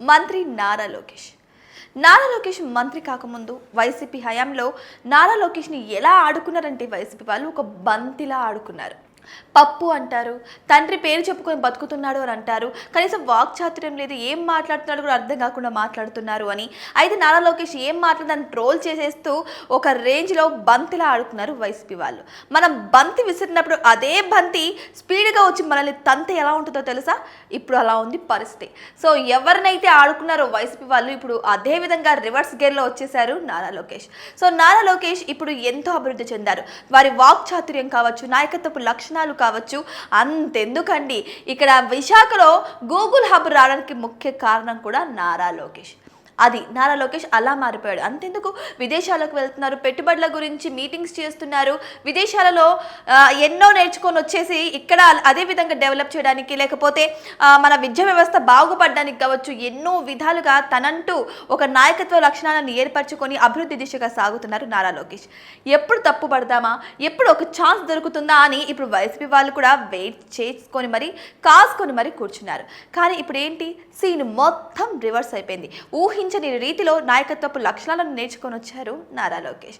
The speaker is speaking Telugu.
మంత్రి నారా లోకేష్. నారా లోకేష్ మంత్రి కాకముందు వైసీపీ హయాంలో నారా లోకేష్ని ఎలా ఆడుకున్నారంటే వైసీపీ వాళ్ళు ఒక బంతిలా ఆడుకున్నారు. పప్పు అంటారు. తండ్రి పేరు చెప్పుకొని బతుకుతున్నాడు అని అంటారు. కనీసం వాక్చాతుర్యం లేదు ఏం మాట్లాడుతున్నాడు కూడా అర్థం కాకుండా మాట్లాడుతున్నారు అని. అయితే నారా లోకేష్ ఏం మాట్లాడదని ట్రోల్ చేసేస్తూ ఒక రేంజ్లో బంతిలా ఆడుకున్నారు వైసీపీ వాళ్ళు. మనం బంతి విసిరినప్పుడు అదే బంతి స్పీడ్గా వచ్చి మనల్ని తంత ఎలా ఉంటుందో తెలుసా? ఇప్పుడు అలా ఉంది పరిస్థితి. సో ఎవరినైతే ఆడుకున్నారో వైసీపీ వాళ్ళు ఇప్పుడు అదే విధంగా రివర్స్ గేర్లో వచ్చేసారు నారా లోకేష్. సో నారా లోకేష్ ఇప్పుడు ఎంతో అభివృద్ధి చెందారు. వారి వాక్ చాతుర్యం కావచ్చు నాయకత్వపు లక్షణాలు కావచ్చు. అంతెందుకండి. ఇక్కడ విశాఖలో గూగుల్ హబ్ రావడానికి ముఖ్య కారణం కూడా నారా లోకేష్. అది. నారా లోకేష్ అలా మారిపోయాడు. అంతెందుకు? విదేశాలకు వెళ్తున్నారు. పెట్టుబడుల గురించి మీటింగ్స్ చేస్తున్నారు. విదేశాలలో ఎన్నో నేర్చుకొని వచ్చేసి ఇక్కడ అదే విధంగా డెవలప్ చేయడానికి లేకపోతే మన విద్యా వ్యవస్థ బాగుపడడానికి కావచ్చు ఎన్నో విధాలుగా తనంటూ ఒక నాయకత్వ లక్షణాలను ఏర్పరచుకొని అభివృద్ధి దిశగా సాగుతున్నారు నారా లోకేష్. ఎప్పుడు తప్పు పడదామా? ఎప్పుడు ఒక ఛాన్స్ దొరుకుతుందా అని ఇప్పుడు వైసీపీ వాళ్ళు కూడా వెయిట్ చేసుకొని మరి కాసుకొని మరి కూర్చున్నారు. కానీ ఇప్పుడు ఏంటి సీన్ మొత్తం రివర్స్ అయిపోయింది. ఊహించని రీతిలో నాయకత్వపు లక్షణాలను నేర్చుకొని వచ్చారు నారా లోకేష్.